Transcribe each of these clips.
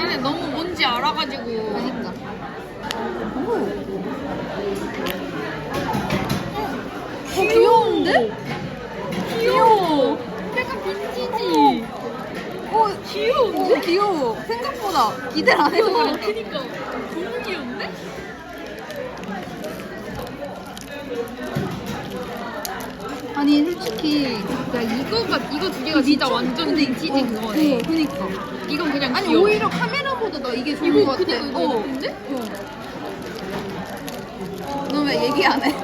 얘네 너무 뭔지 알아가지고. 그러니까. 오. 어, 귀여운데? 귀여워. 약간 빈티지. 어, 귀여운데? 귀여워. 생각보다 기대를 안 해서 귀여워. 그래. 그니까. 너무 귀여운데? 아니, 솔직히. 야, 이거가, 이거 두 개가 진짜 완전 근데 빈티지 어, 그거네. 어, 그니까. 이건 그냥 아니, 귀여워. 오히려 카메라보다 나 이게 좋은 이거 것 같아. 그니까 이거 어. 예쁜데? 너왜 얘기 안 해?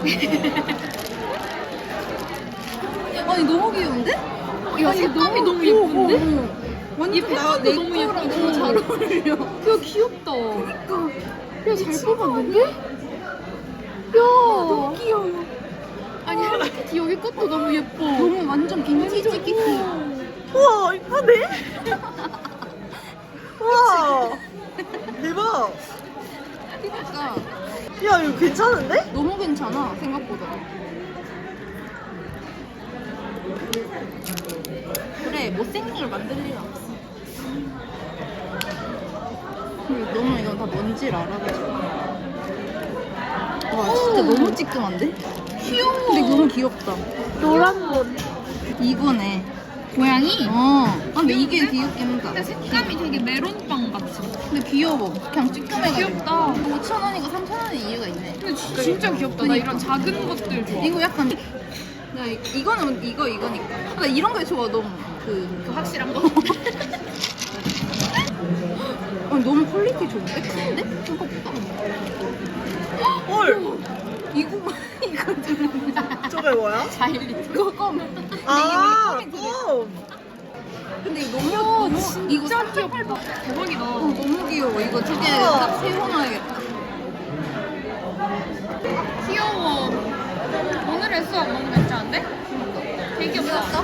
아니, 너무 귀여운데? 야, 색감이 너무 예쁜데? 완전 나, 색감도 내 너무 거랑 예쁘고. 너무 잘 어울려. 야, 귀엽다. 야, 잘 뽑았는데? 야, 너무 귀여워. 헬로키티 여기 것도 너무 예뻐. 너무 완전 빈티지 끼끼. 우와 이쁘네? 우와 대박 그러니까 야 이거 괜찮은데? 너무 괜찮아 생각보다. 그래 못생긴 걸 만들 일 없어. 근데 너무 이건 다 뭔지를 알아가지고. 와 진짜 너무 찌끔한데? 귀여워. 근데 너무 귀엽다. 노란 거 이거네. 고양이? 어. 아, 근데 이게 귀엽긴 하다. 근데 색감이 되게 메론빵 같이. 근데 귀여워. 그냥 찌끔해가지고. 귀엽다. 5,000원이고 3,000원의 이유가 있네. 근데 지- 진짜 귀엽다. 나 이런 작은 것들 좋아. 이거 약간 야, 이- 이거는 이거 이거니까. 아, 나 이런 게 좋아 너무 그, 그 확실한 거? 어, 너무 퀄리티 좋은데? 근데 생각보다. 헐 이거 이거 좀 저게 뭐야? 4일리터. 이거 껌. 아. 껌. 근데 이거 너무 너무 이거 진짜 귀엽다. 대박이다. 어, 너무 귀여워. 이거 두개 우와. 딱 세워놔야겠다. 귀여워. 오늘의 수업 너무 괜찮은데? 되게 귀엽다.